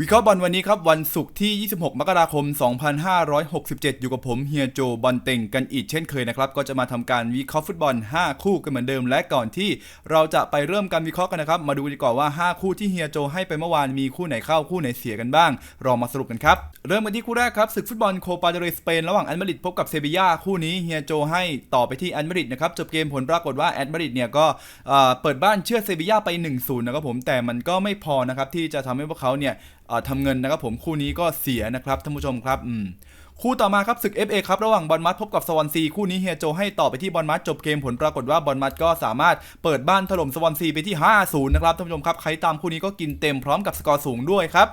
วิเคราะห์บอลวันนี้ครับ วันศุกร์ที่ 26 มกราคม 2567 อยู่กับผมเฮียโจบอลเต็งกันอีกเช่นเคยนะครับ ก็จะมาทำการวิเคราะห์ฟุตบอล 5 คู่กันเหมือนเดิม และก่อนที่เราจะไปเริ่มการวิเคราะห์กันนะครับ มาดูดีกว่าว่า 5 คู่ที่เฮียโจให้ไปเมื่อวานมีคู่ไหนเข้าคู่ไหนเสียกันบ้าง เรามาสรุปกันครับ เริ่มกันที่คู่แรกครับศึกฟุตบอลโคปาเดเรสเปนระหว่างแอตมาดริดพบกับเซบียาคู่นี้เฮียโจให้ต่อไปที่แอตมาดริดนะครับจบเกมผลปรากฏว่าแอตมาดริดเนี่ยก็เปิดบ้านเชื่อดเซบียาไป 1-0 นะครับผมแต่มันก็ไม่พอนะครับที่จะทำให้พวกเขาเนี่ยเอ่อทำเงินนะครับผมคู่นี้ก็เสียนะครับท่านผู้ชมครับอืมคู่ต่อมาครับศึก FA ครับระหว่างบอลมัดพบกับสวอนซีคู่นี้เฮียโจให้ต่อไปที่บอลมัดจบเกมผลปรากฏว่าบอลมัดก็สามารถเปิดบ้านถล่มสวอนซีไปที่ 5-0 นะครับท่านผู้ชมครับใครตามคู่นี้ก็กินเต็มพร้อมกับสกอร์สูงด้วยครับ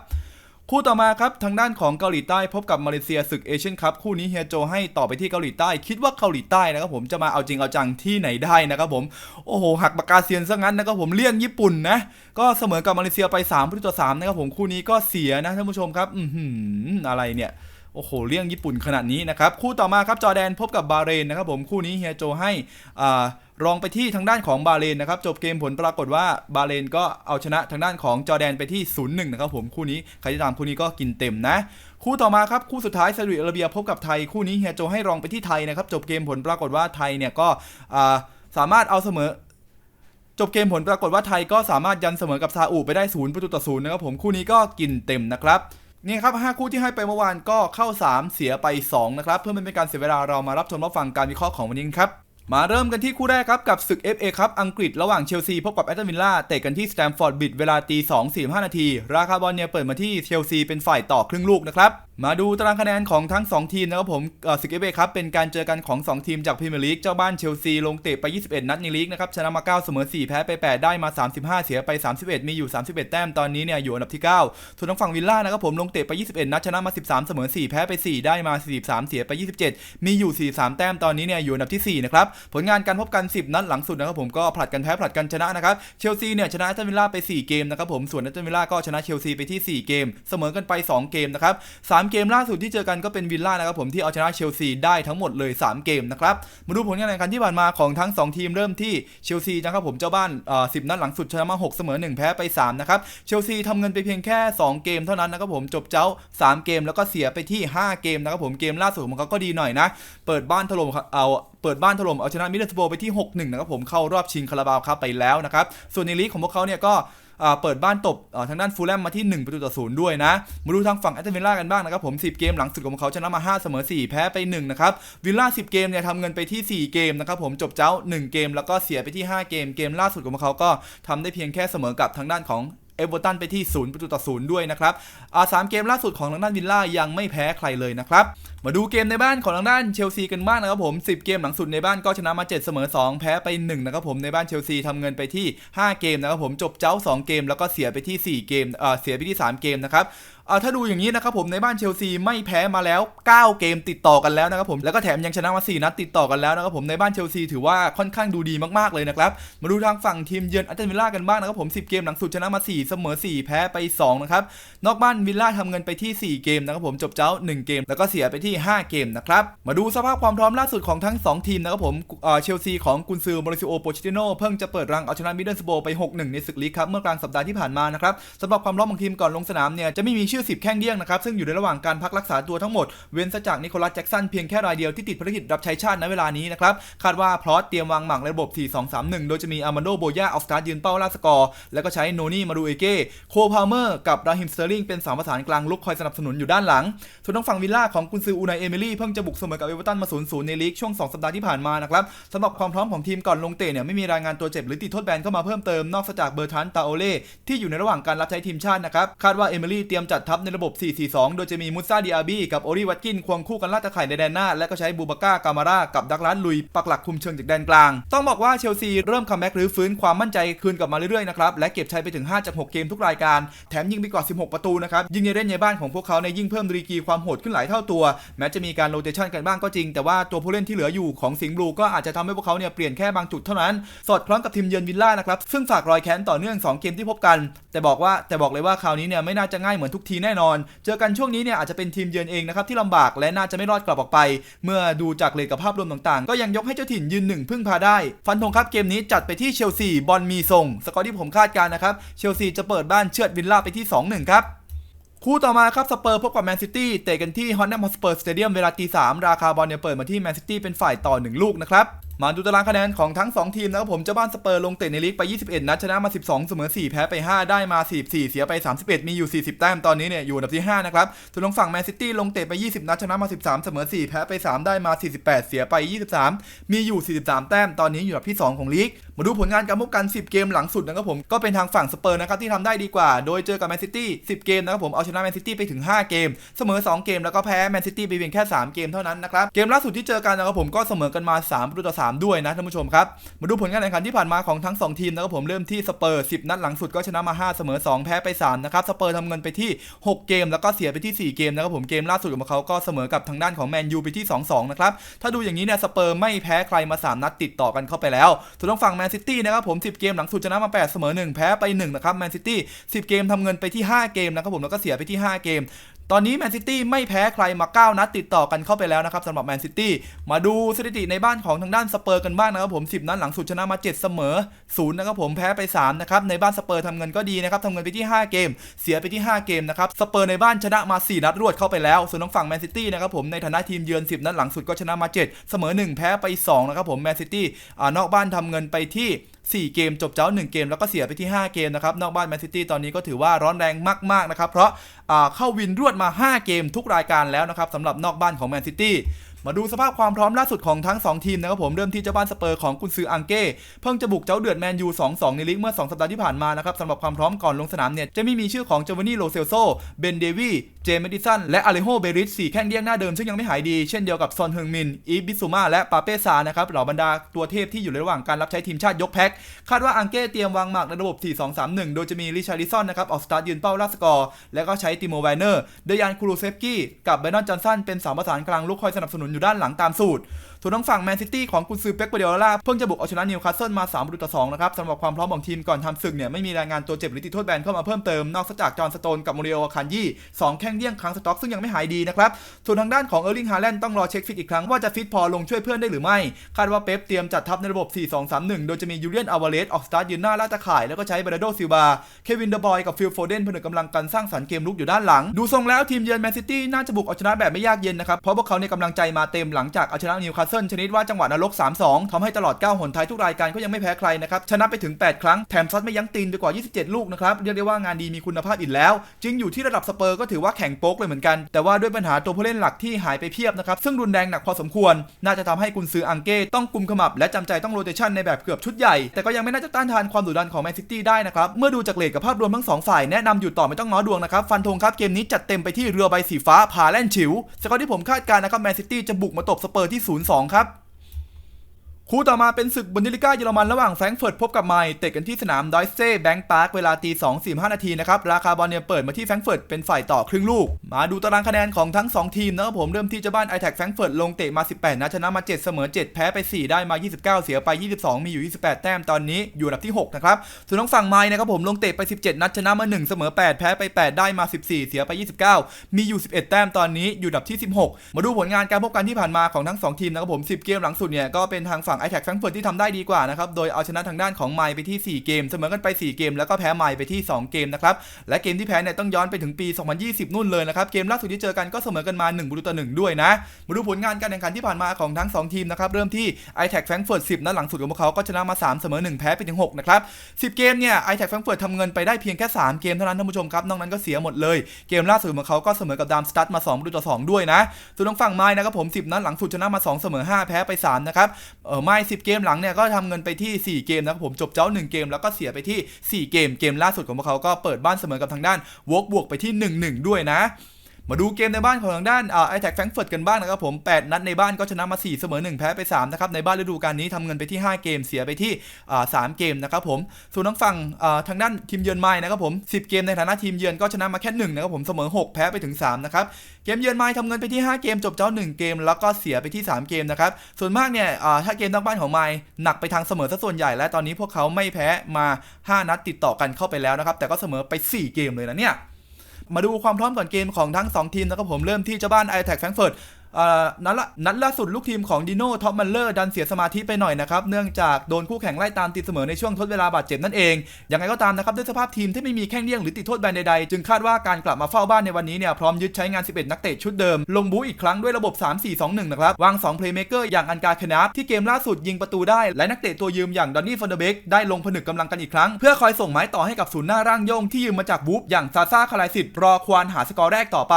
คู่ต่อมาครับทางด้านของเกาหลีใต้พบกับมาเลเซียศึกเอเชียนคัพคู่นี้เฮียโจให้ต่อไปที่เกาหลีใต้ คิดว่าเกาหลีใต้นะครับผมจะมาเอาจริงเอาจังที่ไหนได้นะครับผมโอ้โหหักปากกาเซียนซะงั้นนะครับผมเลี่ยงญี่ปุ่นนะก็เสมอกับมาเลเซียไป3ประตูต่อ3นะครับผมคู่นี้ก็เสียนะท่านผู้ชมครับอืมอะไรเนี่ย โอ้โหเลี่ยงญี่ปุ่นขนาดนี้นะครับ คู่ต่อมาครับจอแดนพบกับบาเรนนะครับผมคู่นี้เฮียโจให้อ่ารองไปที่ทางด้านของบาเรนนะครับ จบเกมผลปรากฏว่าบาเรนก็เอาชนะทางด้านของจอแดนไปที่ 0-1 นะครับผมคู่นี้ใครที่ตามคู่นี้ก็กินเต็มนะ คู่ต่อมาครับคู่สุดท้ายซาอุดิอาระเบียพบกับไทยคู่นี้เฮียโจให้รองไปที่ไทยนะครับ จบเกมผลปรากฏว่าไทยเนี่ยก็สามารถเอาเสมอจบเกมผลปรากฏว่าไทยก็สามารถยันเสมอกับซาอุไปได้ศูนย์ประตูต่อศูนย์นะครับผมคู่นี้ก็กินเต็มนะครับ นี่ครับ5คู่ที่ให้ไปเมื่อวานก็เข้า 3 เสียไป 2 นะครับ เพื่อไม่เป็นการเสียเวลาเรามารับชมรับฟังการวิเคราะห์ของวันนี้ครับ มาเริ่มกันที่คู่แรกครับ กับศึก FA ครับ อังกฤษระหว่างเชลซีพบกับแอตตันวิลล่าเตะกันที่สแตมฟอร์ดบิดเวลาตี2 45 นาที ราคาบอลเนี่ยเปิดมาที่เชลซีเป็นฝ่ายต่อครึ่งลูกนะครับ มาดูตารางคะแนนของทั้ง 2 ทีมนะครับผมเอ่อศึก FA ครับเป็นการเจอกันของ 2 ทีมจากพรีเมียร์ลีกเจ้าบ้านเชลซีลงเตะไป 21 นัดในลีกนะครับชนะมา 9 เสมอ 4 แพ้ไป 8 ได้มา 35 เสียไป 31 มีอยู่ 31 แต้มตอนนี้เนี่ยอยู่อันดับที่ 9 ส่วนทางฝั่งวิลล่านะครับผมลงเตะไป 21 นัดชนะมา 13 เสมอ 4 แพ้ไป 4 ได้มา 43 เสียไป 27 มีอยู่ 43 แต้มตอนนี้เนี่ยอยู่อันดับที่ 4 นะครับผลงานการพบกัน 10 นัดหลังสุดนะครับผมก็ผลัดกันแพ้ผลัดกันชนะนะครับเชลซีเนี่ยชนะแอตตันวิลล่าไป 4 เกมนะครับผมส่วนแอตันวิลล่าก็ชนะเชลซีไปที่ 4 เกม เสมอกันไป 2 เกมนะครับ3เกมล่าสุดที่เจอกันก็เป็นวิลล่านะครับผมที่เอาชนะเชลซีได้ทั้งหมดเลย 3 เกมนะครับ มาดูผลงานแข่งขันที่ผ่านมาของทั้ง 2 ทีมเริ่มที่เชลซีนะครับผมเจ้าบ้านเอ่อ10นัดหลังสุดชนะมา 6 เสมอ 1 แพ้ไป 3 นะครับ เชลซีทำเงินไปเพียงแค่ 2 เกมเท่านั้นนะครับผมจบเจ้า 3 เกมแล้วก็เสียไปที่ 5 เกมนะครับผมเกมล่าสุดของเขาก็ดีหน่อยนะ เปิดบ้านถล่มเอาเปิดบ้านถล่มเอาชนะมิดเดิลสโบไปที่ 6-1 นะครับผมเข้ารอบชิงคาราบาวครับไปแล้วนะครับส่วนในลีกของพวกเขาเนี่ยก็ เปิดบ้านตบทางด้านฟูลแลมมาที่ 1 ประตูต่อศูนย์ด้วยนะ มาดูทางฝั่งแอตเลติวิลลากันบ้างนะครับผม 10 เกมหลังสุดของเขาชนะมา 5 เสมอ 4 แพ้ไป 1 นะครับ วิลล่า 10 เกมเนี่ยทำเงินไปที่ 4 เกมนะครับผมจบเจ้า 1 เกมแล้วก็เสียไปที่ 5 เกม เกมล่าสุดของเขาก็ทำได้เพียงแค่เสมอกับทางด้านของเอเวอร์ตันไปที่ 0 ประตูต่อศูนย์ด้วยนะครับ อ่าสามเกมล่าสุดของทางด้านวิลล่ายังไม่แพ้ใครเลยนะครับมาดูเกมในบ้านของทางด้านเชลซีกันบ้างนะครับผม 10 เกมหลังสุดในบ้านก็ชนะมา 7 เสมอ 2 แพ้ไป 1 นะครับผมในบ้านเชลซีทำเงินไปที่ 5 เกมนะครับผมจบเจ้า 2 เกม แล้วก็เสียไปที่ 4 เกมเอ่อเสียไปที่ 3 เกมนะครับถ้าดูอย่างนี้นะครับผมในบ้านเชลซีไม่แพ้มาแล้ว 9 เกมติดต่อกันแล้วนะครับผมแล้วก็แถมยังชนะมา 4 นัดติดต่อกันแล้วนะครับผมในบ้านเชลซีถือว่าค่อนข้างดูดีมากๆเลยนะครับมาดูทางฝั่งทีมเยือนอัตเลติวิลล่ากันบ้างนะครับผม 10 เกมหลังสุดชนะมา 4 เสมอ 4 แพ้ไป 2 นะครับนอกบ้านวิลล่าทำเงินไปที่ 4 เกมนะครับผมจบเจ้า 1 เกมแล้วก็เสียไปที่5 เกมนะครับ มาดูสภาพความพร้อมล่าสุดของทั้ง 2 ทีมนะครับผมเชลซีของกุนซือมาริซิโอโปชิติโนเพิ่งจะเปิดรังเอาชนะมิดเดิลสโบไป 6-1 ในศึกลีกครับเมื่อกลางสัปดาห์ที่ผ่านมานะครับสำหรับความพร้อมของทีมก่อนลงสนามเนี่ยจะไม่มีชื่อ 10 แข้งเดี้ยงนะครับซึ่งอยู่ในระหว่างการพักรักษาตัวทั้งหมดเว้นซะจากนิโคลัสแจ็กสันเพียงแค่รายเดียวที่ติดภารกิจรับใช้ชาติในเวลานี้นะครับคาดว่าพลอตเตรียมวางหมากในระบบ 4-2-3-1 โดยจะมีอาร์มานโดโบย่าออฟสตาร์ยืนเป้าล่าสกอร์แล้วก็ใช้โนนี่มาดูเอเก้โคพาเมอร์กับราฮิมสเตอร์ลิงเป็นสามประสานกลางลุกคอยสนับสนุนอยู่ด้านหลังส่วนทางฝั่งวิลล่าของกุนซืออูนายเอมิลี่เพิ่งจะบุกเสมอกับเอเวอร์ตันมา0-0ในลีกช่วง 2 สัปดาห์ที่ผ่านมานะครับสำหรับความพร้อมของทีมก่อนลงเตะเนี่ยไม่มีรายงานตัวเจ็บหรือติดโทษแบนเข้ามาเพิ่มเติมนอกจากเบอร์ทันตาโอเล่ที่อยู่ในระหว่างการรับใช้ทีมชาตินะครับคาดว่าเอมิลี่เตรียมจัดทัพในระบบ 4-4-2 โดยจะมีมุซาดิอาบีกับโอริวัตกินควงคู่กันล่าตะข่ายในแดนหน้า และก็ใช้บูบาก้ากามาร่ากับดักลันลุยปักหลักคุมเชิงจากแดนกลาง ต้องบอกว่าเชลซีเริ่มคัมแบ็กหรือฟื้นความมั่นใจคืนกลับมาเรื่อยๆนะครับและเก็บชัยไปถึง5จาก6เกมทุกรายการแถมยิงไปกว่า 16 ประตูนะครับยิงในเล่นในบ้านของพวกเขาในยิ่งเพิ่มดีกีความโหดขึ้นหลายเท่าตัวแม้จะมีการโรเตชันกันบ้างก็จริง แต่ว่าตัวผู้เล่นที่เหลืออยู่ของสิงห์บลูก็อาจจะทำให้พวกเขาเนี่ยเปลี่ยนแค่บางจุดเท่านั้น สอดคล้องกับทีมเยือนวิลล่านะครับซึ่งฝากรอยแค้นต่อเนื่อง 2 เกมที่พบกัน แต่บอกว่าแต่บอกเลยว่าคราวนี้เนี่ยไม่น่าจะง่ายเหมือนทุกทีแน่นอน เจอกันช่วงนี้เนี่ยอาจจะเป็นทีมเยือนเองนะครับที่ลำบากและน่าจะไม่รอดกลับออกไป เมื่อดูจากเลทกับภาพรวมต่างๆ ก็ยังยกให้เจ้าถิ่นยืนหนึ่งพึ่งพาได้ ฟันธงครับเกมนี้จัดไปที่เชลซีบอลมีทรงสกอร์ที่ผมคาดการนะครับเชลซีจะเปิดบ้านเชือดวิลล่าไปที่ 2-1 ครับ คู่ต่อมาครับสเปอร์พบกับแมนซิตี้เตะกันที่ฮอนแนมฮอสเปอร์สเตเดียมเวลาตีสามราคาบอลเนี่ยเปิดมาที่แมนซิตี้เป็นฝ่ายต่อ 1 ลูกนะครับ มาดูตารางคะแนนของทั้ง 2 ทีมนะครับผมเจ้าบ้านสเปอร์ลงเตะในลีกไป 21 นัดชนะมา 12 เสมอ 4 แพ้ไป 5 ได้มา 44 เสียไป 31 มีอยู่ 40 แต้มตอนนี้เนี่ยอยู่อันดับที่ 5 นะครับส่วนทางฝั่งแมนซิตี้ลงเตะไป 20 นัดชนะมา 13 เสมอ 4 แพ้ไป 3 ได้มา 48 เสียไป 23 มีอยู่ 43 แต้มตอนนี้อยู่อันดับที่ 2 ของลีกมาดูผลงานการพบกัน 10 เกมหลังสุดนะครับผมก็เป็นทางฝั่งสเปอร์นะครับที่ทำได้ดีกว่า โดยเจอกับแมนซิตี้ 10 เกมนะครับผมเอาชนะแมนซิตี้ไปถึง 5 เกม เสมอ 2 เกมแล้วก็แพ้แมนซิตี้ไปเพียงแค่ 3 เกมเท่านั้นนะครับเกมล่าสุดที่เจอกันนะครับผมก็เสมอกันมา3ประตูต่อ3 ด้วยนะท่านผู้ชมครับ มาดูผลการแข่งขันที่ผ่านมาของทั้ง 2 ทีมนะครับผมเริ่มที่สเปอร์ 10 นัดหลังสุดก็ชนะมา 5 เสมอ 2 แพ้ไป 3 นะครับ สเปอร์ทำเงินไปที่ 6 เกม แล้วก็เสียไปที่ 4 เกมนะครับผมเกมล่าสุดของเขาก็เสมอกับทางด้านของแมนยูไปที่ 2-2 นะครับ ถ้าดูอย่างนี้เนี่ยสเปอร์ไม่แพ้ใครมา 3 นัดติดต่อกันเข้าไปแล้วส่วนทางฝั่งแมนซิตี้นะครับผม 10 เกมหลังสุดชนะมา 8 เสมอ 1 แพ้ไป1นะครับแมนซิตี้10 เกมทำเงินไปที่ 5 เกมนะครับผมแล้วก็เสียไปที่ 5 เกม ตอนนี้แมนซิตี้ไม่แพ้ใครมา 9 นัดติดต่อกันเข้าไปแล้วนะครับสำหรับแมนซิตี้มาดูสถิติในบ้านของทางด้านสเปอร์กันบ้างนะครับผม 10 นัดหลังสุดชนะมา 7 เสมอ0นะครับผมแพ้ไป3นะครับในบ้านสเปอร์ทำเงินก็ดีนะครับทำเงินไปที่ 5 เกม เสียไปที่ 5 เกมนะครับสเปอร์ในบ้านชนะมา 4 นัดรวดเข้าไปแล้ว ส่วนทางฝั่งแมนซิตี้นะครับผมในฐานะทีมเยือน 10 นัดหลังสุดก็ชนะมา 7 เสมอ 1 แพ้ไป2นะครับผมแมนซิตี้นอกบ้านทำเงินไปที่4 เกมจบเจ้า 1 เกมแล้วก็เสียไปที่ 5 เกมนะครับนอกบ้านแมนซิตี้ตอนนี้ก็ถือว่าร้อนแรงมากๆนะครับเพราะ เข้าวินรวดมา 5 เกมทุกรายการแล้วนะครับสำหรับนอกบ้านของแมนซิตี้ มาดูสภาพความพร้อมล่าสุดของทั้ง 2 ทีมนะครับผมเริ่มที่เจ้าบ้านสเปอร์ของกุนซืออังเก้เพิ่งจะบุกเจ้าเดือดแมนยู 2-2 ในลีกเมื่อ 2 สัปดาห์ที่ผ่านมานะครับสำหรับความพร้อมก่อนลงสนามเนี่ยจะไม่มีชื่อของเจวานี่โลเซลโซเบนเดวีเจมส์ดิสันและอาเลโฮเบริสสี่แข้งเดี้ยงหน้าเดิมซึ่งยังไม่หายดีเช่นเดียวกับซอนเฮิงมินอีบิซูมาและปาเปซานะครับเหล่าบรรดาตัวเทพที่อยู่ในระหว่างการรับใช้ทีมชาติยกแพ็คคาดว่าอังเก้เตรียมวางหมากในระบบ 4-2-3-1 โดยจะมีริชาริซอนนะครับออกสตาร์ทยืนเป้าลาสกอร์และก็ใช้ติโมไวเนอร์เดยานคูรูเซฟกี้กับไบนอนจอนสันเป็นสามประสานกลางลุกคอยสนับสนุนอยู่ด้านหลังตามสูตร ส่วนทางฝั่งแมนซิตี้ของกุนซือเป๊กเปเดโอล่าเพิ่งจะบุกเอาชนะนิวคาสเซิลมา3ประตูต่อ2นะครับสำหรับความพร้อมของทีมก่อนทำศึกเนี่ยไม่มีรายงานตัวเจ็บหรือติดโทษแบนเข้ามาเพิ่มเติมนอกจากจอห์นสโตนกับโมเรโอคันยี่สองแข้งเดี้ยงครั้งสต็อกซึ่งยังไม่หายดีนะครับส่วนทางด้านของเออร์ลิงฮาแลนด์ต้องรอเช็คฟิตอีกครั้งว่าจะฟิตพอลงช่วยเพื่อนได้หรือไม่คาดว่าเป๊ปเตรียมจัดทัพในระบบ 4-2-3-1 โดยจะมียูเลียนอาวาเลสออกสตาร์ทยืนหน้าลาตะข่ายแล้วก็ใช้เบรโดซิลบาเควินเดบอยกับฟิลโฟเดนผนึกกำลังกันสร้างสรรค์เกมลุกอยู่ด้านหลัง ดูทรงแล้วทีมเยือนแมนซิตี้น่าจะบุกเอาชนะแบบไม่ยากเย็นนะครับเพราะพวกเขาในกำลังใจมาเต็มหลังจากเอาชนะนิวคาสเซิลชนิดว่าจังหวะนรก 3-2ทำให้ตลอด 9 หนท้ายทุกรายการก็ยังไม่แพ้ใครนะครับชนะไปถึง 8 ครั้งแถมซัดไม่ยั้งตีนไปกว่า 27 ลูกนะครับเรียกได้ว่างานดีมีคุณภาพอีกแล้วจึงอยู่ที่ระดับสเปอร์ก็ถือว่าแข่งโป๊กเลยเหมือนกัน แต่ว่าด้วยปัญหาตัวผู้เล่นหลักที่หายไปเพียบนะครับซึ่งรุนแรงหนักพอสมควร น่าจะทำให้กุนซืออังเก้ต้องกุมขมับและจำใจต้องโรเตชันในแบบเกือบชุดใหญ่แต่ก็ยังไม่น่าจะต้านทานความดุดันของแมนซิตี้ได้นะครับเมื่อดูจากเลทกับภาพรวมทั้งสองฝ่ายแนะนำอยู่ต่อไม่ต้องง้อดวงนะครับฟันธงครับเกมนี้จัดเต็มไปที่เรือใบสีฟ้าพาแล่นฉิวสกอร์ที่ผมคาดการณ์นะครับแมนซิตี้จะบุกมาตบสเปอร์ที่ 0-2ครับ คู่ต่อมาเป็นศึกบุนเดลิก้าเยอรมันระหว่างแฟรงก์เฟิร์ตพบกับไมล์เตะกันที่สนามดอยเซ่แบงค์พาร์คเวลาตี2 4 5นาทีนะครับ ราคาบอลเนี่ยเปิดมาที่แฟรงก์เฟิร์ตเป็นฝ่ายต่อครึ่งลูก มาดูตารางคะแนนของทั้ง 2 ทีมนะครับผมเริ่มที่เจ้าบ้านไอแท็กแฟรงก์เฟิร์ตลงเตะมา 18นัดชนะมา 7 เสมอ 7 แพ้ไป 4 ได้มา 29 เสียไป 22 มีอยู่ 28 แต้มตอนนี้อยู่อันดับที่6นะครับส่วนทางฝั่งไมล์นะครับผมลงเตะไป 17 นัดชนะมา 1 เสมอ 8 แพ้ไป 8 ได้มา 14 เสียไป 29 มีอยู่ 11 แต้มตอนนี้อยู่อันดับที่ 16 มาดูผลงานการพบกันที่ผ่านมาของทั้งสองทีมนะครับผม 10 เกมหลังสุดเนี่ยก็เป็นทางฝั่งไอแท็กแฟรงเฟิร์ตที่ทำได้ดีกว่านะครับ โดยเอาชนะทางด้านของไมล์ไปที่ 4 เกม เสมอกันไป 4 เกม แล้วก็แพ้ไมล์ไปที่ 2 เกมนะครับ และเกมที่แพ้เนี่ยต้องย้อนไปถึงปี 2020 นู่นเลยนะครับ เกมล่าสุดที่เจอกันก็เสมอกันมา1ประตูต่อ1ด้วยนะ มาดูผลงานการแข่งขันที่ผ่านมาของทั้ง 2 ทีมนะครับ เริ่มที่ i t a c Frankfurt 10นัดหลังสุดของพวกเขาก็ชนะมา 3 เสมอ 1 แพ้ไปถึง 6 นะครับ 10 เกมเนี่ย i t a c Frankfurt ทำเงินไปได้เพียงแค่ 3 เกมเท่านั้นท่านผู้ชมครับ นอกนั้นก็เสียหมดเลย เกมล่าสุดของเขาก็เสมอกับดามสตัดมา2ประตูต่อ2ด้วยนะส่วนทางฝั่งไม้นะครับผม10นัดหลังสุดชนะมา2เสมอ5แพ้ไป3นะครับเออไม้10 เกมหลังเนี่ยก็ทำเงินไปที่ 4 เกมนะครับผมจบเจ้า 1 เกมแล้วก็เสียไปที่ 4 เกมเกมล่าสุดของพวกเขาก็เปิดบ้านเสมอกับทางด้านวกบวกไปที่ 1-1 ด้วยนะ มาดูเกมในบ้านของทางด้านไอแท็กแฟรงเฟิร์ตกันบ้างนะครับผม 8 นัดในบ้านก็ชนะมา 4 เสมอ 1 แพ้ไป 3 นะครับ ในบ้านฤดูกาลนี้ทำเงินไปที่ 5 เกมเสียไปที่อ่า3เกมนะครับผม ส่วนทางฝั่งทางด้านทีมเยือนไม้นะครับผม 10 เกมในฐานะทีมเยือนก็ชนะมาแค่1นะครับผมเสมอ 6 แพ้ไปถึง 3 นะครับ เกมเยือนไม้ทำเงินไปที่ 5 เกมจบเจ้า 1 เกม แล้วก็เสียไปที่ 3 เกมนะครับ ส่วนมากเนี่ยถ้าเกมนอกบ้านของไม้หนักไปทางเสมอซะส่วนใหญ่และตอนนี้พวกเขาไม่แพ้มา 5 นัดติดต่อกันเข้าไปแล้วนะครับแต่ก็เสมอไป 4 เกมเลยนะเนี่ย มาดูความพร้อมก่อนเกมของทั้ง 2 ทีมนะครับผมเริ่มที่เจ้าบ้านไอแท็กแฟรงเฟิร์ต นัดละนัดล่าสุดลูกทีมของดิโน่ท็อปมันเลอร์ดันเสียสมาธิไปหน่อยนะครับ เนื่องจากโดนคู่แข่งไล่ตามตีเสมอในช่วงทดเวลาบาดเจ็บนั่นเอง ยังไงก็ตามนะครับ ด้วยสภาพทีมที่ไม่มีแข้งเลี่ยงหรือติดโทษแบนใดๆ จึงคาดว่าการกลับมาเฝ้าบ้านในวันนี้เนี่ยพร้อมยึดใช้งาน 11 นักเตะชุดเดิม ลงบู๊อีกครั้งด้วยระบบ 3-4-2-1 นะครับ วาง 2 เพลย์เมเกอร์อย่างอันกาเคนับที่เกมล่าสุดยิงประตูได้และนักเตะตัวยืมอย่างดอนนี่ฟอนเดเบกได้ลงผนึกกำลังกันอีกครั้งเพื่อคอยส่งไม้ต่อให้กับศูนย์หน้าร่างโยงที่ยืมมาจากบูฟอย่างซาซาคาลายสิทธิ์รอควานหาสกอร์แรกต่อไป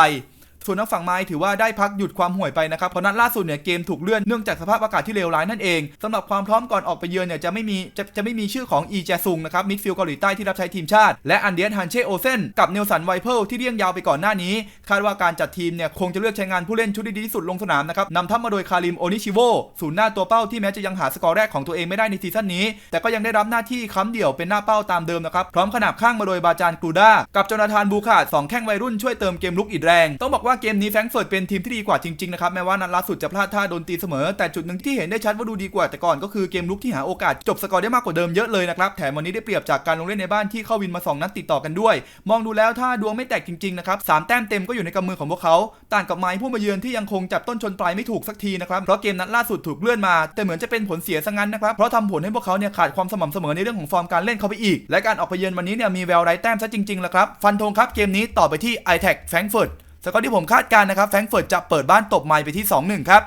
ส่วนทางฝั่งไม้ถือว่าได้พักหยุดความห่วยไปนะครับเพราะนัดล่าสุดเนี่ยเกมถูกเลื่อนเนื่องจากสภาพอากาศที่เลวร้ายนั่นเองสำหรับความพร้อมก่อนออกไปเยือนเนี่ยจะไม่มีจะจะไม่มีชื่อของอีแจซุงนะครับมิดฟิลด์เกาหลีใต้ที่รับใช้ทีมชาติ และอันเดียนฮันเชโอเซนกับเนลสันไวเพิลที่เลี่ยงยาวไปก่อนหน้านี้ คาดว่าการจัดทีมเนี่ยคงจะเลือกใช้งานผู้เล่นชุดที่ดีที่สุดลงสนามนะครับนำทัพมาโดยคาริมโอนิชิโวศูนย์หน้าตัวเป้าที่แม้จะยังหาสกอร์แรกของตัวเองไม่ได้ในซีซั่นนี้ แต่ก็ยังได้รับหน้าที่ค้ำเดี่ยวเป็นหน้าเป้าตามเดิมนะครับพร้อมขนาบข้างมาโดยบาจานกรูด้ากับจนาธานบูคาดสองแข้งวัยรุ่นช่วยเติมเกมลุกอีกแรง ต้องบอกว่าเกมนี้แฟรงก์เฟิร์ตเป็นทีมที่ดีกว่าจริงๆนะครับแม้ว่านัดล่าสุดจะพลาดท่าโดนตีเสมอ แต่จุดหนึ่งที่เห็นได้ชัดว่าดูดีกว่าแต่ก่อนก็คือเกมลุกที่หาโอกาสจบสกอร์ได้มากกว่าเดิมเยอะเลยนะครับแถมวันนี้ได้เปรียบจากการลงเล่นในบ้านที่เข้าวินมาสองนัดติดต่อกันด้วย มองดูแล้วถ้าดวงไม่แตกจริงๆนะครับสามแต้มเต็มก็อยู่ในกำมือของพวกเขาต่างกับไม้ผู้มาเยือนที่ยังคงจับต้นชนปลายไม่ถูกสักทีนะครับเพราะเกมนัดล่าสุดถูกเลื่อนมา แต่เหมือนจะเป็นผลเสียซะงั้นนะครับเพราะทำผลให้พวกเขาเนี่ยขาดความสม่ำเสมอในเรื่องของฟอร์มการเล่นเข้าไปอีก และการออกไปเยือนวันนี้เนี่ยมีแววไร้แต้มซะจริงๆละครับฟันธงครับเกมนี้ต่อไปที่ i t e c Frankfurt สกอร์ที่ผมคาดการณ์นะครับแฟรงก์เฟิร์ตจะเปิดบ้านตบไมล์ไปที่ 2-1 ครับ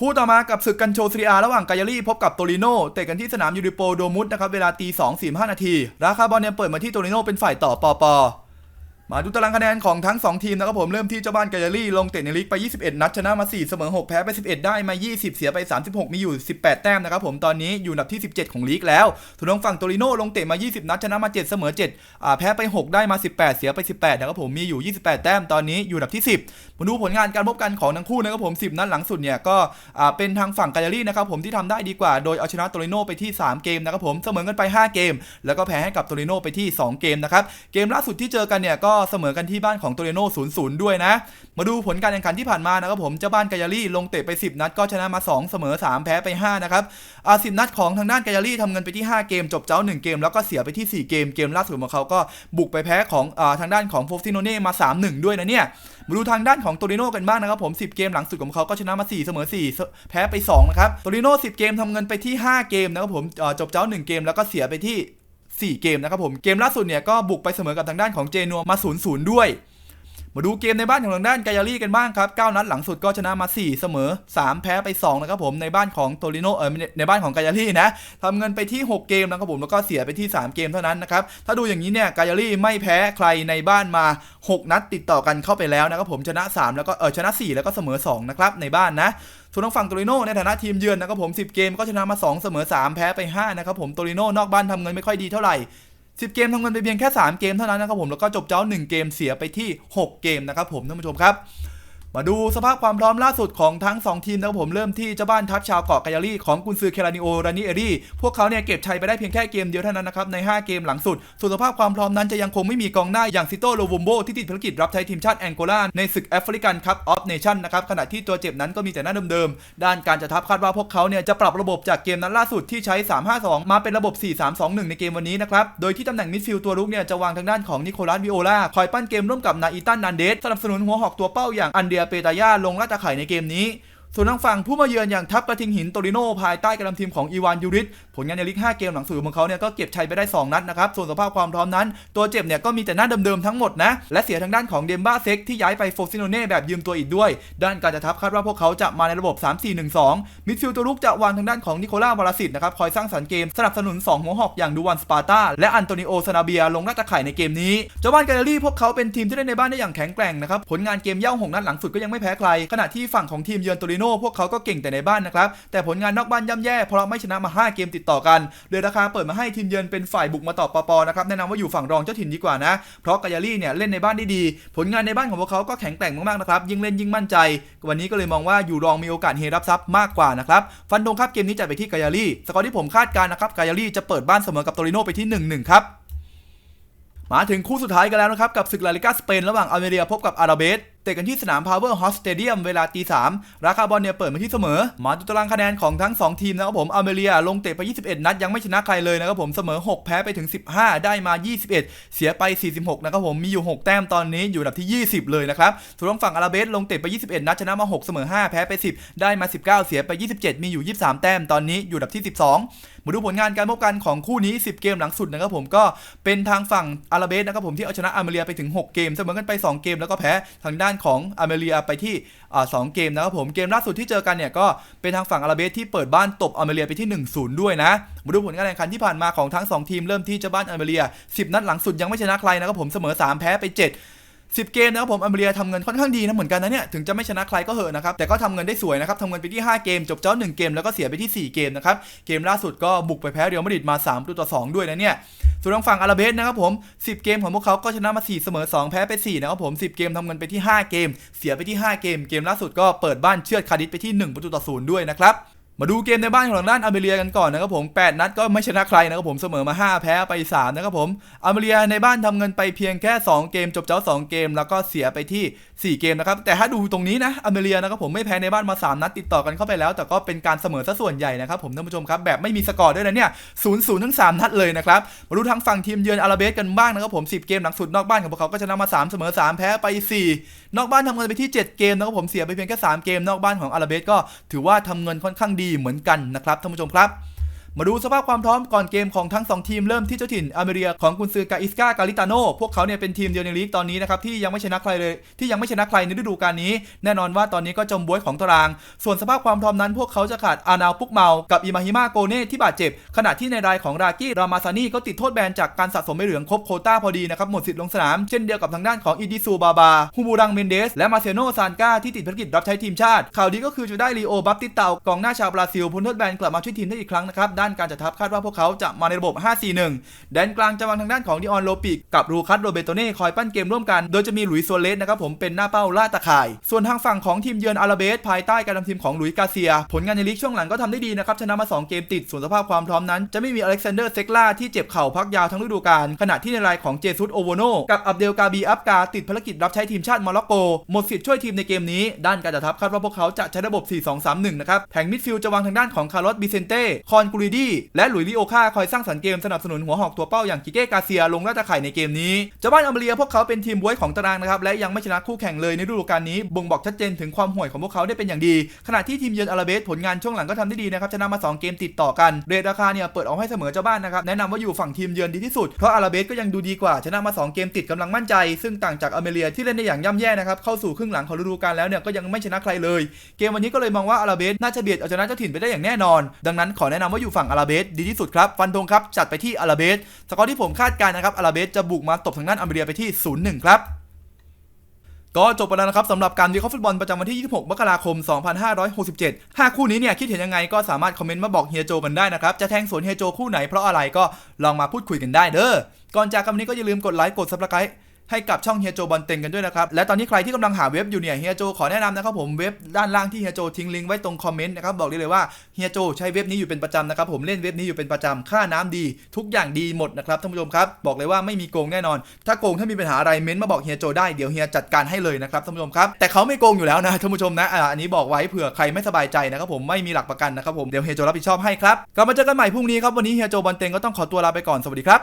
คู่ต่อมากับศึกกันโชซีอาระหว่างกายารีพบกับโตริโนเตะกันที่สนามยูริโปโดมุสนะครับเวลาตี2 4 5นาที ราคาบอลเนี่ยเปิดมาที่โตริโนเป็นฝ่ายต่อปอปอ มาดูตารางคะแนนของทั้ง 2 ทีมนะครับผมเริ่มที่เจ้าบ้านกายารี่ลงเตะในลีกไป 21 นัดชนะมา 4 เสมอ 6 แพ้ไป 11 ได้มา 20 เสียไป 36 มีอยู่ 18 แต้มนะครับผมตอนนี้อยู่อันดับที่ 17 ของลีกแล้วส่วนทางฝั่งโตริโน่ลงเตะมา 20 นัดชนะมา 7 เสมอ7อ่าแพ้ไป 6 ได้มา 18 เสียไป 18นะครับผมมีอยู่ 28 แต้มตอนนี้อยู่อันดับที่ 10มาดูผลงานการพบกันของทั้งคู่นะครับผม 10 นัดหลังสุดเนี่ยก็อ่าเป็นทางฝั่งกายารี่นะครับผมที่ทำได้ดีกว่าโดยเอาชนะโตริโน่ไปที่ 3 เกมนะครับผมเสมอกันไป 5 เกม แล้วก็แพ้ให้กับโตริโน่ไปที่ 2 เกมนะครับเกมล่าสุดที่เจอกันเนี่ยก็เสมอกันที่บ้านของโตริโน0-0ด้วยนะ มาดูผลการแข่งขันที่ผ่านมานะครับผมเจ้าบ้านกายารี่ลงเตะไป 10 นัดก็ชนะมา 2 เสมอ 3 แพ้ไป 5 นะครับอ่า10นัดของทางด้านกายารี่ทำเงินไปที่ 5 เกม จบเจ้า 1 เกม แล้วก็เสียไปที่ 4 เกมเกมล่าสุดของเขาก็บุกไปแพ้ของอ่าทางด้านของโฟซิโนเน่มา 3-1 ด้วยนะเนี่ยมาดูทางด้านของโตริโนกันบ้างนะครับผม 10 เกมหลังสุดของเขาก็ชนะมา 4 เสมอ 4 แพ้ไป 2 นะครับ โตริโน10 เกมทำเงินไปที่ 5 เกมนะครับผมอ่าจบเจ้า 1 เกมแล้วก็เสียไปที่ 4 เกมนะครับผม เกมล่าสุดเนี่ยก็บุกไปเสมอกับทางด้านของเจนัวมา 0-0 ด้วย มาดูเกมในบ้านของทางด้านกายารี่กันบ้างครับ 9 นัดหลังสุดก็ชนะมา 4 เสมอ 3 แพ้ไป 2 นะครับผมในบ้านของโตริโนเออในบ้านของกายารี่นะทำเงินไปที่ 6 เกมนะครับผมแล้วก็เสียไปที่ 3 เกมเท่านั้นนะครับถ้าดูอย่างนี้เนี่ยกายารี่ไม่แพ้ใครในบ้านมา 6 นัดติดต่อกันเข้าไปแล้วนะครับผมชนะ 3 แล้วก็เออชนะ 4 แล้วก็เสมอ 2 นะครับในบ้านนะส่วนทางฝั่งโตริโนในฐานะทีมเยือนนะครับผม 10 เกมก็ชนะมา 2 เสมอ 3 แพ้ไป 5 นะครับผมโตริโนนอกบ้านทำเงินไม่ค่อยดีเท่าไหร่ 10 เกมทำเงินไปเพียงแค่ 3 เกมเท่านั้นนะครับผมแล้วก็จบเจ้า 1 เกมเสียไปที่ 6 เกมนะครับผมท่านผู้ชมครับ มาดูสภาพความพร้อมล่าสุดของทั้ง 2 ทีมนะครับผมเริ่มที่เจ้าบ้านทัพชาวเกาะกายารี่ของกุนซือเคลานิโอรานิเอรี่พวกเขาเนี่ยเก็บชัยไปได้เพียงแค่เกมเดียวเท่านั้นนะครับใน 5 เกมหลังสุดส่วนสภาพความพร้อมนั้นจะยังคงไม่มีกองหน้าอย่างซิโตโลวมโบที่ติดภารกิจรับใช้ทีมชาติแองโกลาในศึกแอฟริกันคัพออฟเนชั่นนะครับขณะที่ตัวเจ็บนั้นก็มีแต่หน้าเดิมๆด้านการจะทัพคาดว่าพวกเขาเนี่ยจะปรับระบบจากเกมนั้นล่าสุดที่ใช้ 3-5-2 มาเป็นระบบ 4-3-2-1 ในเกมวันนี้นะครับโดยที่ตำแหน่งมิดฟิลด์ตัวรุกเนี่ยจะวางทางด้านของนิโคลัสวิโอลาคอยปั้นเกมร่วมกับนาอิตันนันเดสสนับสนุนหัวหอกตัวเป้าอย่างอันเดียเปตายาลงลาดตาข่ในเกมนี้ ส่วนทางฝั่งผู้มาเยือนอย่างทัพกระทิงหินโตริโนภายใต้การนำทีมของอีวานยูริสผลงานในลีก 5 เกมหลังสุดของเขาเนี่ยก็เก็บชัยไปได้ 2 นัดนะครับ ส่วนสภาพความพร้อมนั้น ตัวเจ็บเนี่ยก็มีแต่หน้าเดิมๆทั้งหมดนะ และเสียทางด้านของเดมบ้าเซ็กที่ย้ายไปโฟซิโนเน่แบบยืมตัวอีกด้วย ด้านการจะทัพคาดว่าพวกเขาจะมาในระบบ 3-4-1-2 มิดฟิลด์ตัวลุกจะวางทางด้านของนิโคล่าวาลาสิตนะครับคอยสร้างสรรค์เกมสนับสนุน 2 หัวหอกอย่างดูวันสปาร์ตาและอันโตนิโอซานาเบียลงหน้าตะข่ายในเกมนี้เจ้าบ้านแกลเลอรี่พวกเขาเป็นทีมที่เล่นในบ้านได้อย่างแข็งแกร่งนะครับผลงานเกมเย่าหกนัดหลังสุดก็ยังไม่แพ้ใครขณะที่ฝั่งของทีมเยือนโตริโนพวกเขาก็เก่งแต่ในบ้านนะครับ แต่ผลงานนอกบ้านย่ำแย่เพราะไม่ชนะมา 5 เกมติดต่อกันเลยราคาเปิดมาให้ทีมเยือนเป็นฝ่ายบุกมาต่อปอปอนะครับแนะนำว่าอยู่ฝั่งรองเจ้าถิ่นดีกว่านะ เพราะกายารี่เนี่ยเล่นในบ้านได้ดี ผลงานในบ้านของพวกเขาก็แข็งแกร่งมากๆนะครับยิ่งเล่นยิ่งมั่นใจ วันนี้ก็เลยมองว่าอยู่รองมีโอกาสเฮรับทรัพย์มากกว่านะครับฟันธงครับเกมนี้จะไปที่กายารี่สกอร์ที่ผมคาดการณ์นะครับกายารี่จะเปิดบ้านเสมอกับโตริโนไปที่ 1-1 ครับมาถึงคู่สุดท้ายกันแล้วนะครับกับศึกลาลิกาสเปนระหว่างอเมเรียพบกับอาราเบส เตะกันที่สนาม Power Hot Stadium เวลาตีสามราคาบอลเนี่ยเปิดมาที่เสมอ มาดูตารางคะแนนของทั้ง 2 ทีมนะครับผมอเมเรียลงเตะไป 21 นัดยังไม่ชนะใครเลยนะครับผมเสมอ 6 แพ้ไปถึง 15 ได้มา 21 เสียไป 46 นะครับผมมีอยู่ 6 แต้มตอนนี้อยู่อันดับที่ 20 เลยนะครับส่วนฝั่งอาราเบสลงเตะไป 21 นัดชนะมา 6 เสมอ 5 แพ้ไป 10 ได้มา 19 เสียไป 27 มีอยู่ 23 แต้มตอนนี้อยู่อันดับที่ 12 มาดูผลงานการพบกันของคู่นี้ 10 เกมหลังสุดนะครับผมก็เป็นทางฝั่งอาราเบสนะครับผมที่เอาชนะอเมเรียไปถึง 6 เกมเสมอกันไป 2 เกมแล้วก็แพ้ทางด้านของอเมเรียไปที่สองเกมนะครับผมเกมล่าสุดที่เจอกันเนี่ยก็เป็นทางฝั่งอาราเบสที่เปิดบ้านตบอเมเรียไปที่ 1-0 ด้วยนะมาดูผลการแข่งขันที่ผ่านมาของทั้ง 2 ทีมเริ่มที่เจะบ้านอเมเรีย10 นัดหลังสุดยังไม่ชนะใครนะครับผมเสมอ 3 แพ้ไป 7 10 เกมนะครับผมอเมริกาทำเงินค่อนข้างดีนะเหมือนกันนะเนี่ยถึงจะไม่ชนะใครก็เหอะนะครับแต่ก็ทำเงินได้สวยนะครับทำเงินไปที่ 5 เกม จบเจ้า 1 เกมแล้วก็เสียไปที่ 4 เกมนะครับเกมล่าสุดก็บุกไปแพ้เรอัลมาดริดมา3ประตูต่อ2ด้วยนะเนี่ย ส่วนทางฝั่งอาราเบสนะครับผม 10 เกมของพวกเขาก็ชนะมา 4 เสมอ 2 แพ้ไป 4 นะครับผม 10 เกมทำเงินไปที่ 5 เกม เสียไปที่ 5 เกม เกมล่าสุดก็เปิดบ้านเชือดคาร์ดิสไปที่1ประตูต่อ0ด้วยนะครับมาดูเกมในบ้านของทางด้านอเมเรียกันก่อนนะครับผม 8 นัดก็ไม่ชนะใครนะครับผมเสมอมา 5 แพ้ไป 3 นะครับผมอเมเรียในบ้านทำเงินไปเพียงแค่ 2 เกมจบเจ้า 2 เกม แล้วก็เสียไปที่ 4 เกมนะครับ แต่ถ้าดูตรงนี้นะอเมเรียนะครับผมไม่แพ้ในบ้านมา 3 นัดติดต่อกันเข้าไปแล้ว แต่ก็เป็นการเสมอซะส่วนใหญ่นะครับผมท่านผู้ชมครับ แบบไม่มีสกอร์ด้วยนะเนี่ย0ูนย์ทั้ง 3 นัดเลยนะครับ มาดูทางฝั่งทีมเยือนอาราเบสกันบ้างนะครับผม 10 เกมหลังสุดนอกบ้านของพวกเขาก็ชนะมา 3 เสมอ 3 แพ้ไป 4 นอกบ้านทำเงินไปที่ 7 เกมนะครับผมเสียไปเพียงแค่3เกมนอกบ้านของอาราเบสก็ถือว่าทำเงินค่อนข้างดีเหมือนกันนะครับท่านผู้ชมครับ มาดูสภาพความพร้อมก่อนเกมของทั้ง 2 ทีมเริ่มที่เจ้าถิ่นอเมริกาของกุนซือกาอิสกากาลิตาโนพวกเขาเนี่ยเป็นทีมเดียวในลีกตอนนี้นะครับที่ยังไม่ชนะใครเลยที่ยังไม่ชนะใครในฤดูกาลนี้ แน่นอนว่าตอนนี้ก็จมบวยของตาราง ส่วนสภาพความพร้อมนั้นพวกเขาจะขาดอานาลปุกเมา กับอิมาฮิมาโกเน่ที่บาดเจ็บ ขณะที่ในรายของรากิรามาซานี่ก็ติดโทษแบนจากการสะสมใบเหลืองครบโคต้าพอดีนะครับหมดสิทธิ์ลงสนามเช่นเดียวกับทางด้านของอิดิซูบาบาฮูบูรังเมนเดสและมาเซโนซานกาที่ติดภารกิจรับใช้ทีมชาติข่าวดีก็คือจะได้ลีโอบัปติเตากองหน้าชาวบราซิลพ้นโทษแบนกลับมาช่วยทีมได้อีกครั้งนะครับด้านการจัดทัพคาดว่าพวกเขาจะมาในระบบ 5-4-1 แดนกลางจะวางทางด้านของดิออนโลปิกกับรูคัสโรเบโตเน่คอยปั้นเกมร่วมกัน โดยจะมีหลุยส์โซเลสนะครับผมเป็นหน้าเป้าล่าตะข่าย ส่วนทางฝั่งของทีมเยือนอาราเบสภายใต้การนำทีมของหลุยส์กาเซีย ผลงานในลีกช่วงหลังก็ทำได้ดีนะครับชนะมา 2 เกมติดส่วนสภาพความพร้อมนั้น จะไม่มีอเล็กซานเดอร์เซกลาที่เจ็บเข่าพักยาวทั้งฤดูกาลขณะที่ในรายของเจซุสโอโวโนกับอับเดลกาบีอับกาติดภารกิจรับใช้ทีมชาติโมร็อกโกหมดสิทธิ์ช่วยทีมในเกมนี้ด้านการจัดทัพคาดว่าพวกเขาจะใช้ระบบ 4-2-3-1 นะครับแผงมิดฟิลด์จะวางทางด้านของคาร์ลอสบิเซนเต้คอนกริดีและหลุยส์ลิโอคาคอยสร้างสรรค์เกมสนับสนุนหัวหอกตัวเป้าอย่างกิเก้กาเซียลงล่าตะข่ในเกมนี้เจ้าบ้านอเมเรียพวกเขาเป็นทีมบวยของตารางนะครับและยังไม่ชนะคู่แข่งเลยในฤดูกาลนี้บ่งบอกชัดเจนถึงความห่วยของพวกเขาได้เป็นอย่างดี ขณะที่ทีมเยือนอาราเบสผลงานช่วงหลังก็ทำได้ดีนะครับชนะมา 2 เกมติดต่อกันเรทราคาเนี่ยเปิดออกให้เสมอเจ้าบ้านนะครับแนะนำว่าอยู่ฝั่งทีมเยือนดีที่สุดเพราะอาราเบสก็ยังดูดีกว่าชนะมา 2 เกมติดกำลังมั่นใจ ซึ่งต่างจากอเมเรียที่เล่นได้อย่างย่ำแย่นะครับเข้าสู่ครึ่งหลังของฤดูกาลแล้วเนี่ยก็ยังไม่ชนะใครเลย เกมวันนี้ก็เลยมองว่าอาราเบสน่าจะเบียดเอาชนะเจ้าถิ่นไปได้อย่างแน่นอน ดังนั้นขอแนะนำว่าอยู่ฝั่งอาราเบสดีที่สุดครับ ฟันธงครับ จัดไปที่อาราเบสสกอร์ที่ผมคาดการณ์นะครับอาราเบสจะบุกมาตบทางด้านอเมเรียไปที่ 0-1 ครับก็จบไปแล้วนะครับสำหรับการวิเคราะห์ฟุตบอลประจำวันที่ 26 มกราคม 2567 5 คู่นี้เนี่ยคิดเห็นยังไงก็สามารถคอมเมนต์มาบอกเฮียโจกันได้นะครับ จะแทงสวนเฮียโจคู่ไหนเพราะอะไรก็ลองมาพูดคุยกันได้เด้อ ก่อนจากคำนี้ก็อย่าลืมกดไลค์ กดซับสไครต์ ให้กับช่องเฮียโจบอลเต็งกันด้วยนะครับ และตอนนี้ใครที่กำลังหาเว็บอยู่เนี่ยเฮียโจขอแนะนำนะครับผมเว็บด้านล่างที่เฮียโจทิ้งลิงก์ไว้ตรงคอมเมนต์นะครับบอกได้เลยว่าเฮียโจใช้เว็บนี้อยู่เป็นประจำนะครับผมเล่นเว็บนี้อยู่เป็นประจำค่าน้ำดี ทุกอย่างดีหมดนะครับท่านผู้ชมครับบอกเลยว่าไม่มีโกงแน่นอน ถ้าโกงถ้ามีปัญหาอะไรเม้นต์มาบอกเฮียโจได้เดี๋ยวเฮียจัดการให้เลยนะครับท่านผู้ชมครับแต่เขาไม่โกงอยู่แล้วนะท่านผู้ชมนะอ่าอันนี้บอกไว้เผื่อใครไม่สบายใจนะครับผมไม่มีหลักประกันนะครับผมเดี๋ยวเฮียโจรับผิดชอบให้ครับกลับมาเจอกันใหม่พรุ่งนี้ครับวันนี้เฮียโจบอลเต็งก็ต้องขอตัวลาไปก่อนสวัสดีครับ